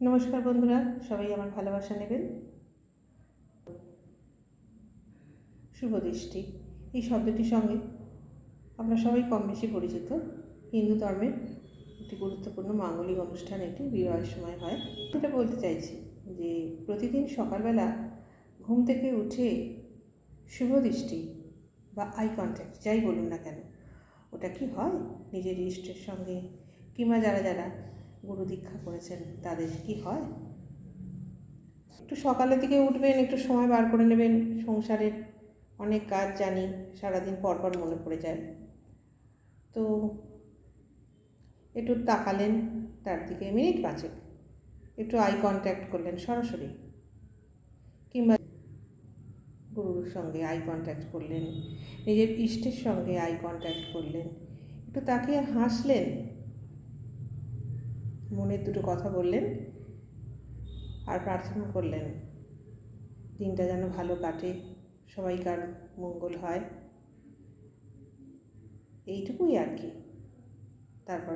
নমস্কার বন্ধুরা, সবাই আমার ভালোবাসা নেবেন। শুভ দৃষ্টি। এই শব্দটির সঙ্গে আমরা সবাই কম বেশি পরিচিত। হিন্দু ধর্মের একটি গুরুত্বপূর্ণ মাঙ্গলিক অনুষ্ঠান এটি, বিবাহের সময় হয়। এটা বলতে চাইছি যে প্রতিদিন সকালবেলা ঘুম থেকে উঠে শুভ দৃষ্টি বা আই কন্ট্যাক্ট যাই বলুন না কেন, ওটা কি হয়? নিজের ইষ্টের সঙ্গে কিংবা যারা যারা গুরু দীক্ষা করেছেন, তাদের কি হয়? একটু সকালের দিকে উঠবেন, একটু সময় বার করে নেবেন, সংসারের অনেক কাজ জানি, সারাদিন পর পর মনে পড়ে যায়। তো একটু তাকালেন, তার দিকে মিনিট পাঁচেক, একটু আই কন্ট্যাক্ট করলেন সরাসরি। কিংবা গুরুর সঙ্গে আই কন্ট্যাক্ট করলেন, নিজের ইষ্টের সঙ্গে আই কন্ট্যাক্ট করলেন, একটু তাকিয়ে হাসলেন। মনের দুটো কথা বললেন আর প্রার্থনা করলেন, দিনটা যেন ভালো কাটে, সবাইকার মঙ্গল হয়। এইটুকুই আর কি। তারপর